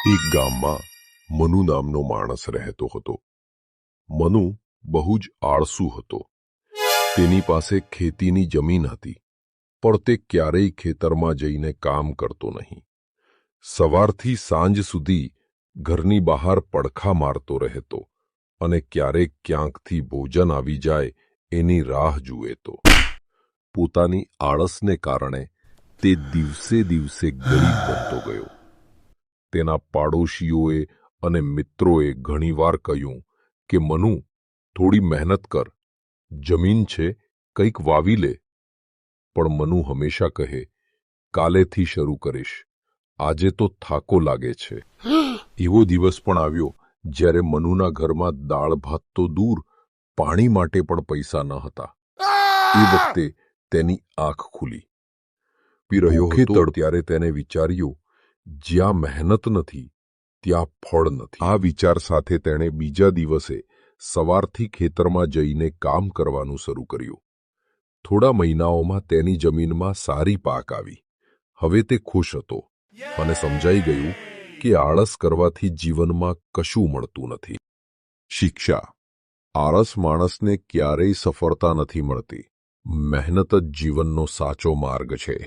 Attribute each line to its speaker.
Speaker 1: એક ગામમાં મનુ નામનો માણસ રહેતો હતો. મનુ બહુ જ આળસુ હતો. તેની પાસે ખેતીની જમીન હતી, પણ તે ક્યારેય ખેતરમાં જઈને કામ કરતો નહીં. સવારથી સાંજ સુધી ઘરની બહાર પડખા મારતો રહેતો અને ક્યારેક ક્યાંકથી ભોજન આવી જાય એની રાહ જુએ તો. પોતાની આળસને કારણે તે દિવસે દિવસે ગરીબ બનતો ગયો. તેના પાડોશીઓએ અને મિત્રોએ ઘણીવાર કહ્યું કે મનુ થોડી મહેનત કર. જમીન છે કંઈક વાવી લે. પણ મનુ હંમેશા કહે કાલેથી શરૂ કરીશ. આજે તો થાકો લાગે છે. એવો દિવસ પણ આવ્યો જ્યારે મનુના ઘરમાં દાળ ભાત તો દૂર પાણી માટે પણ પૈસા ન હતા. એ વખતે તેની આંખ ખુલી. પી રહ્યો હતો ત્યારે તેને વિચાર્યું જ્યાં મહેનત નથી, ત્યાં ફળ નથી. આ વિચાર સાથે તેણે બીજા દિવસે સવારથી ખેતરમાં જઈને કામ કરવાનું શરૂ કર્યું. થોડા મહિનાઓમાં તેની જમીનમાં સારી પાક આવી. હવે તે ખુશ હતો. અને સમજાઈ ગયું કે આળસ કરવાથી જીવનમાં કશું મળતું નથી. શિક્ષા. આળસ માણસને ક્યારેય સફળતા નથી મળતી. મહેનત જ જીવનનો સાચો માર્ગ છે.